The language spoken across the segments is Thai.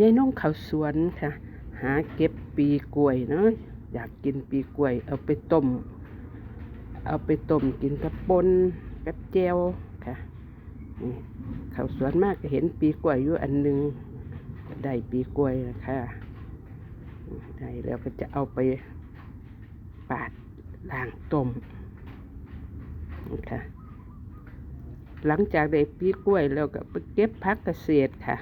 ยายน้องเขาสวนค่ะ หาเก็บปีกล้วยเนาะอยากกินปีกล้วย เอาไปต้ม เอาไปต้มกินกับปนกับแจวค่ะนี่เขาสวนมากก็เห็นปีกล้วยอยู่อันหนึงได้ปีกล้วยแล้วค่ะได้แล้วก็จะเอาไปปาดล้างต้มนะคะหลังจากได้ปีกล้วยแล้วก็ไปเก็บพักเกษตรค่ะ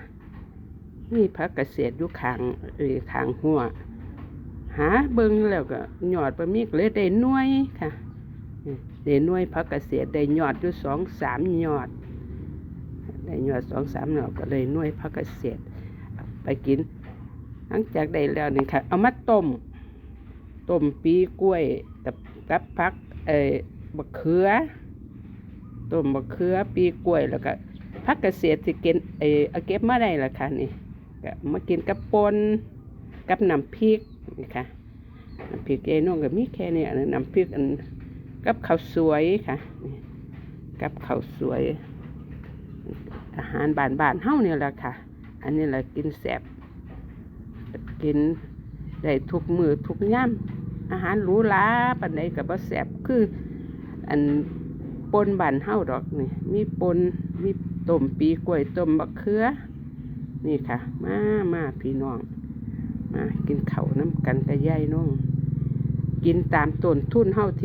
นี่พักเกษตรอยู่ขางเอยขางหัว หาเบิงแล้วก็หยอดปลามีกเลยได้น่วยค่ะได้น่วยพักเกษตรได้หยอดอยู่สองสามหยอดได้หยอดสองสามหยอดก็เลยน่วยพักเกษตร ไปกิน หลังจากได้แล้วนี่ค่ะ เอามาต้มต้มปีกล้วยกับกับพักเออบักเขือต้มบักเขือปีกล้วยแล้วก็พักเกษตรที่เก็บเออเอาเก็บมาได้ละค่ะนี่ ก็มากินกับปนกับน้ำพริกนี่ค่ะน้ำพริกยายน้องก็มีแค่นี้น้ำพริกอันกับข้าวสวยค่ะกับข้าวสวย อาหารบานบ้านเฮาเนี่ยแหละค่ะ อันนี้แหละกินแสบกินได้ทุกมือทุกย่ำอาหารหรูหราปันใดกับบ่แสบคือ อันปนบานเฮาดอกนี่มีปนมีต้มปีกล้วยต้มบักเขือ นี่ค่ะ มามาพี่น้อง มากินเขาน้ำกันกระย่ายน้อง กินตามต้นทุนเฮาที่